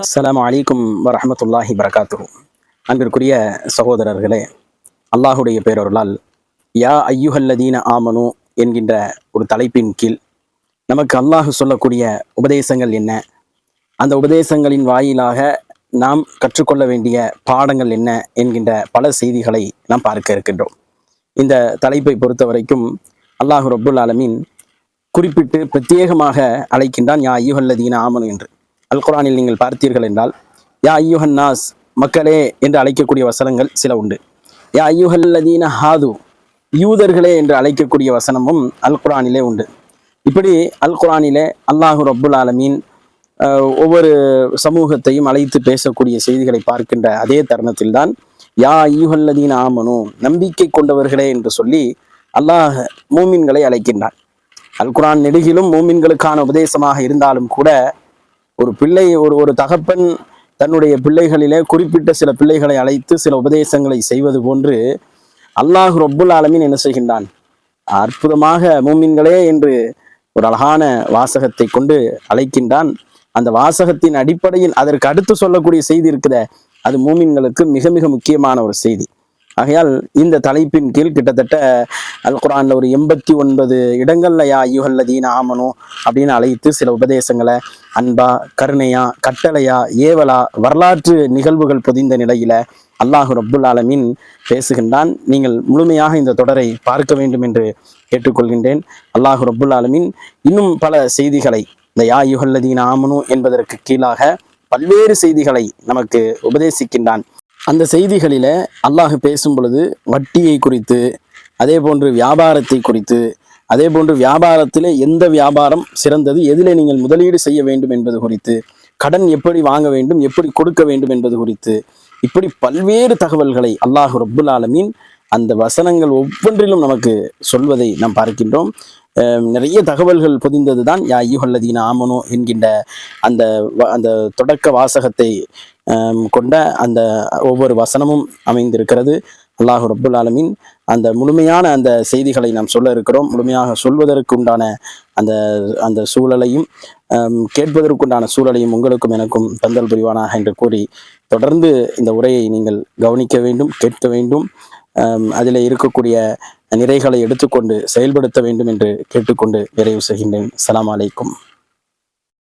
அஸ்ஸலாமு அலைக்கும் வரமத்துல்லாஹி வரகாத்து அன்பிற்குரிய சகோதரர்களே அல்லாஹுடைய பேரொருளால் யா ஐயுஹல்லதீன ஆமனு என்கின்ற ஒரு தலைப்பின் கீழ் நமக்கு அல்லாஹ் சொல்லக்கூடிய உபதேசங்கள் என்ன? அந்த உபதேசங்களின் வாயிலாக நாம் கற்றுக்கொள்ள வேண்டிய பாடங்கள் என்ன? என்கின்ற பல செய்திகளை நாம் பார்க்க இருக்கின்றோம். இந்த தலைப்பை பொறுத்த வரைக்கும் அல்லாஹு ரபுல் ஆலமீன் குறிப்பிட்டு பிரத்யேகமாக அழைக்கின்றான் யா ஐயுஹல்லதீன ஆமனு என்று. அல் குரானில் நீங்கள் பார்த்தீர்கள் என்றால் யா ஐயுஹன் நாஸ் மக்களே என்று அழைக்கக்கூடிய வசனங்கள் சில உண்டு. யா ஐயுஹல்லதீன ஹாது யூதர்களே என்று அழைக்கக்கூடிய வசனமும் அல் குரானிலே உண்டு. இப்படி அல் குரானிலே அல்லாஹு ரப்புல் ஆலமீன் ஒவ்வொரு சமூகத்தையும் அழைத்து பேசக்கூடிய செய்திகளை பார்க்கின்ற அதே தருணத்தில்தான் யா ஈஹல்லதீன் ஆமனு நம்பிக்கை கொண்டவர்களே என்று சொல்லி அல்லாஹ் மூமின்களை அழைக்கின்றான். அல் குரான் நெடுகிலும் மூமின்களுக்கான உபதேசமாக இருந்தாலும் கூட ஒரு பிள்ளை ஒரு ஒரு தகப்பன் தன்னுடைய பிள்ளைகளிலே குறிப்பிட்ட சில பிள்ளைகளை அழைத்து சில உபதேசங்களை செய்வது போன்று அல்லாஹ் ரொப்புல் ஆலமீன் என்ன செய்கின்றான்? அற்புதமாக மூமின்களே என்று ஒரு அழகான வாசகத்தை கொண்டு அழைக்கின்றான். அந்த வாசகத்தின் அடிப்படையில் அதற்கு அடுத்து சொல்லக்கூடிய செய்தி இருக்குதே அது மூமின்களுக்கு மிக மிக முக்கியமான ஒரு செய்தி. ஆகையால் இந்த தலைப்பின் கீழ் கிட்டத்தட்ட அல் குரான்ல ஒரு எண்பத்தி ஒன்பது இடங்கள்ல யா ஐயுஹல்லதீன ஆமனு அப்படின்னு அழைத்து சில உபதேசங்களை அன்பா கருணையா கட்டளையா ஏவலா வரலாற்று நிகழ்வுகள் பொதிந்த நிலையில அல்லாஹு ரப்புல் ஆலமின் பேசுகின்றான். நீங்கள் முழுமையாக இந்த தொடரை பார்க்க வேண்டும் என்று கேட்டுக்கொள்கின்றேன். அல்லாஹு ரப்புல் ஆலமின் இன்னும் பல செய்திகளை இந்த யா யுகல்லதீன் ஆமனு என்பதற்கு கீழாக பல்வேறு செய்திகளை நமக்கு உபதேசிக்கின்றான். அந்த செய்திகளில அல்லாஹ் பேசும் பொழுது வட்டியை குறித்து அதே போன்று வியாபாரத்தை குறித்து அதே போன்று வியாபாரத்திலே எந்த வியாபாரம் சிறந்தது எதிலே நீங்கள் முதலீடு செய்ய வேண்டும் என்பது குறித்து கடன் எப்படி வாங்க வேண்டும் எப்படி கொடுக்க வேண்டும் என்பது குறித்து இப்படி பல்வேறு தகவல்களை அல்லாஹ் ரப்புல் ஆலமீன் அந்த வசனங்கள் ஒவ்வொன்றிலும் நமக்கு சொல்வதை நாம் பார்க்கின்றோம். நிறைய தகவல்கள் பொதிந்தது தான் யா ஐயுஹல்லதீன ஆமனோ என்கின்ற அந்த அந்த தொடக்க வாசகத்தை கொண்ட அந்த ஒவ்வொரு வசனமும் அமைந்திருக்கிறது. அல்லாஹு ரபுல் ஆலமீன் அந்த முழுமையான அந்த செய்திகளை நாம் சொல்ல இருக்கிறோம். முழுமையாக சொல்வதற்கு உண்டான அந்த அந்த சூழலையும் கேட்பதற்குண்டான சூழலையும் உங்களுக்கும் எனக்கும் தந்தல் புரிவானாக என்று கூறி தொடர்ந்து இந்த உரையை நீங்கள் கவனிக்க வேண்டும் கேட்க வேண்டும். அதில் இருக்கக்கூடிய நிறைகளை எடுத்துக்கொண்டு செயல்படுத்த வேண்டும் என்று கேட்டுக்கொண்டு நிறைவு செய்கின்றேன். சலாம் அலைக்கும்.